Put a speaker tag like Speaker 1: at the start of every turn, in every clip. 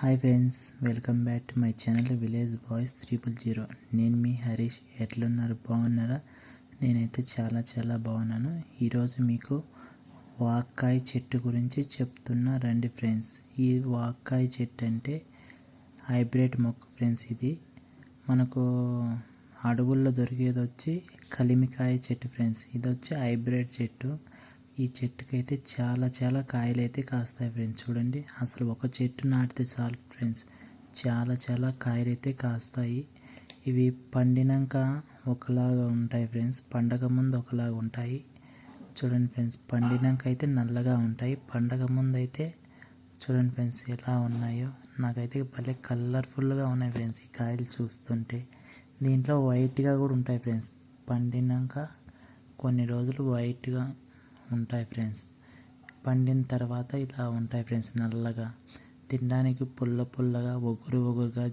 Speaker 1: Hi friends welcome back to my channel village boys triple zero నేను మీ హరీష్. ఎట్లున్నారు బాగున్నారా? నేనైతే చాలా చాలా బాగున్నాను. ఈరోజు మీకు వాక్కాయ చెట్టు గురించి చెప్తున్నా రండి ఫ్రెండ్స్ ఈ వాక్కాయ చెట్టు అంటే హైబ్రిడ్ మొక్క ఫ్రెండ్స్ ఇది. మనకు అడవుల్లో దొరికేది వచ్చి కలిమికాయ చెట్టు ఫ్రెండ్స్ ఇది వచ్చి హైబ్రిడ్ చెట్టు. ఈ చెట్టుకైతే చాలా చాలా కాయలు అయితే కాస్తాయి ఫ్రెండ్స్ చూడండి అసలు ఒక చెట్టు నాటితే చాలు ఫ్రెండ్స్ చాలా చాలా కాయలు అయితే కాస్తాయి. ఇవి పండినాక ఒకలాగా ఉంటాయి ఫ్రెండ్స్ పండగ ముందు ఒకలాగా ఉంటాయి. చూడండి ఫ్రెండ్స్ పండినాక అయితే నల్లగా ఉంటాయి. పండగ ముందు అయితే చూడండి ఫ్రెండ్స్ ఎలా ఉన్నాయో. నాకైతే భలే కలర్ఫుల్గా ఉన్నాయి ఫ్రెండ్స్ ఈ కాయలు చూస్తుంటే. దీంట్లో వైట్గా కూడా ఉంటాయి ఫ్రెండ్స్ పండినాక కొన్ని రోజులు వైట్గా ఉంటాయి ఫ్రెండ్స్. పండిన తర్వాత ఇలా ఉంటాయి ఫ్రెండ్స్ నల్లగా. తినడానికి పుల్ల పుల్లగా ఒగురు ఒగురుగా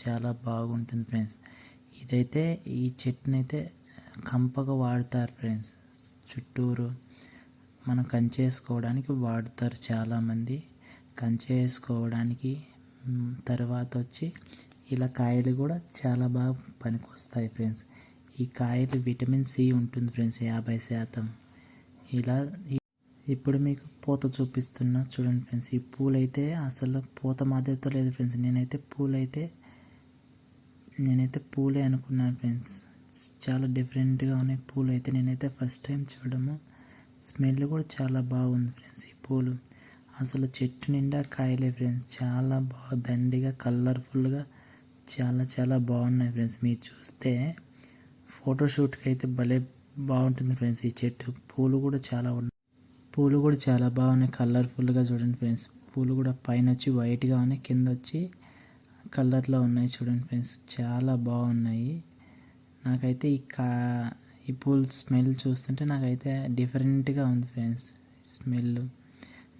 Speaker 1: చాలా బాగుంటుంది ఫ్రెండ్స్. ఇదైతే ఈ చెట్టుని అయితే కంపగా వాడతారు ఫ్రెండ్స్. చుట్టూరు మనం కంచె వేసుకోవడానికి వాడతారు చాలామంది. కంచె వేసుకోవడానికి తర్వాత వచ్చి ఇలా కాయలు కూడా చాలా బాగా పనికొస్తాయి ఫ్రెండ్స్. ఈ కాయలు విటమిన్ సి ఉంటుంది ఫ్రెండ్స్ యాభై శాతం. ఇలా ఇప్పుడు మీకు పూత చూపిస్తున్నా చూడండి ఫ్రెండ్స్. ఈ పూలైతే అసలు పూత మాదిరితో లేదు ఫ్రెండ్స్. నేనైతే పూలైతే నేనైతే పూలే అనుకున్నాను ఫ్రెండ్స్. చాలా డిఫరెంట్గా ఉన్నాయి పూలు అయితే నేనైతే ఫస్ట్ టైం చూడము స్మెల్ కూడా చాలా బాగుంది ఫ్రెండ్స్ ఈ పూలు. అసలు చెట్టు నిండా కాయలే ఫ్రెండ్స్. చాలా బాగా దండిగా కలర్ఫుల్గా చాలా చాలా బాగున్నాయి ఫ్రెండ్స్. మీరు చూస్తే ఫోటోషూట్కి అయితే భలే బాగుంటుంది ఫ్రెండ్స్. ఈ చెట్టు పూలు కూడా చాలా ఉన్నాయి. పూలు కూడా చాలా బాగున్నాయి. కలర్ఫుల్గా చూడండి ఫ్రెండ్స్. పూలు కూడా పైన వచ్చి వైట్గా ఉన్నాయి. కింద వచ్చి కలర్లో ఉన్నాయి చూడండి ఫ్రెండ్స్. చాలా బాగున్నాయి. నాకైతే ఈ కా ఈ పూల స్మెల్ చూస్తుంటే నాకైతే డిఫరెంట్గా ఉంది ఫ్రెండ్స్. స్మెల్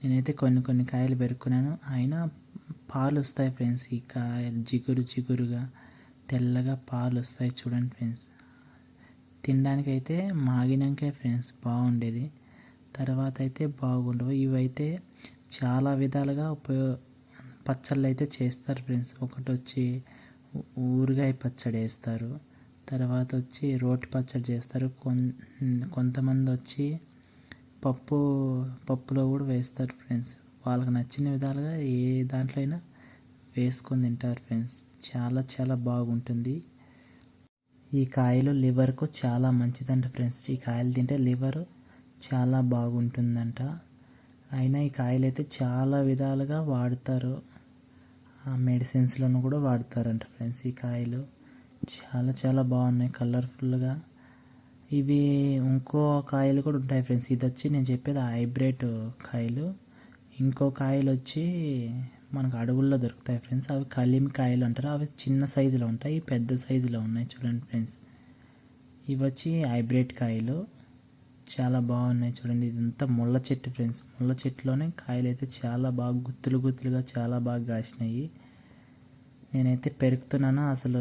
Speaker 1: నేనైతే కొన్ని కొన్ని కాయలు పెరుక్కున్నాను. అయినా పాలు వస్తాయి ఫ్రెండ్స్. ఈ కాయలు జిగురు జిగురుగా తెల్లగా పాలు వస్తాయి చూడండి ఫ్రెండ్స్. తినడానికి అయితే మాగినాకే ఫ్రెండ్స్ బాగుండేది. తర్వాత అయితే బాగుండవు. ఇవైతే చాలా విధాలుగా ఉపయోగ పచ్చళ్ళు అయితే చేస్తారు ఫ్రెండ్స్. ఒకటి వచ్చి ఊరగాయ పచ్చడి వేస్తారు. తర్వాత వచ్చి రోటి పచ్చడి చేస్తారు. కొంతమంది వచ్చి పప్పు పప్పులో కూడా వేస్తారు ఫ్రెండ్స్. వాళ్ళకి నచ్చిన విధాలుగా ఏ దాంట్లో అయినా వేసుకొని తింటారు ఫ్రెండ్స్. చాలా చాలా బాగుంటుంది. ఈ కాయలు లివర్కు చాలా మంచిదంట ఫ్రెండ్స్. ఈ కాయలు తింటే లివర్ చాలా బాగుంటుందంట. అయినా ఈ కాయలు అయితే చాలా విధాలుగా వాడతారు. మెడిసిన్స్లోనూ కూడా వాడతారంట ఫ్రెండ్స్ ఈ కాయలు. చాలా చాలా బాగున్నాయి కలర్ఫుల్గా. ఇవి ఇంకో కాయలు కూడా ఉంటాయి ఫ్రెండ్స్. ఇది వచ్చి నేను చెప్పేది హైబ్రిడ్ కాయలు. ఇంకో కాయలు వచ్చి మనకు అడవుల్లో దొరుకుతాయి ఫ్రెండ్స్. అవి కలిమి కాయలు అంటారు. అవి చిన్న సైజులో ఉంటాయి. పెద్ద సైజులో ఉన్నాయి చూడండి ఫ్రెండ్స్. ఇవి వచ్చి హైబ్రిడ్ కాయలు. చాలా బాగున్నాయి చూడండి. ఇదంతా ముళ్ళ చెట్టు ఫ్రెండ్స్. ముళ్ళ చెట్టులోనే కాయలు అయితే చాలా బాగా గుత్తులు గుత్తులుగా చాలా బాగా కాసినాయి. నేనైతే పెరుగుతున్నాను అసలు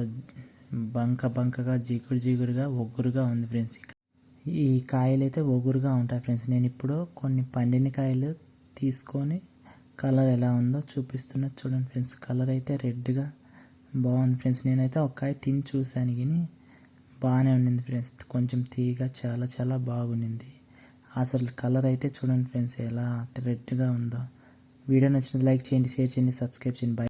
Speaker 1: బంక బంకగా జిగురు జిగురుగా ఒగ్గురుగా ఉంది ఫ్రెండ్స్. ఈ కాయలు అయితే ఒగురుగా ఉంటాయి ఫ్రెండ్స్. నేను ఇప్పుడు కొన్ని పండిన కాయలు తీసుకొని కలర్ ఎలా ఉందో చూపిస్తున్నా. చూడండి ఫ్రెండ్స్ కలర్ అయితే రెడ్గా బాగుంది ఫ్రెండ్స్. నేనైతే ఒక్కాయ తిని చూశాను కానీ బాగానే ఉండింది ఫ్రెండ్స్. కొంచెం తీగ చాలా చాలా బాగుండింది. అసలు కలర్ అయితే చూడండి ఫ్రెండ్స్ ఎలా రెడ్గా ఉందో. వీడియో నచ్చినది లైక్ చేయండి షేర్ చేయండి సబ్స్క్రైబ్ చేయండి. బై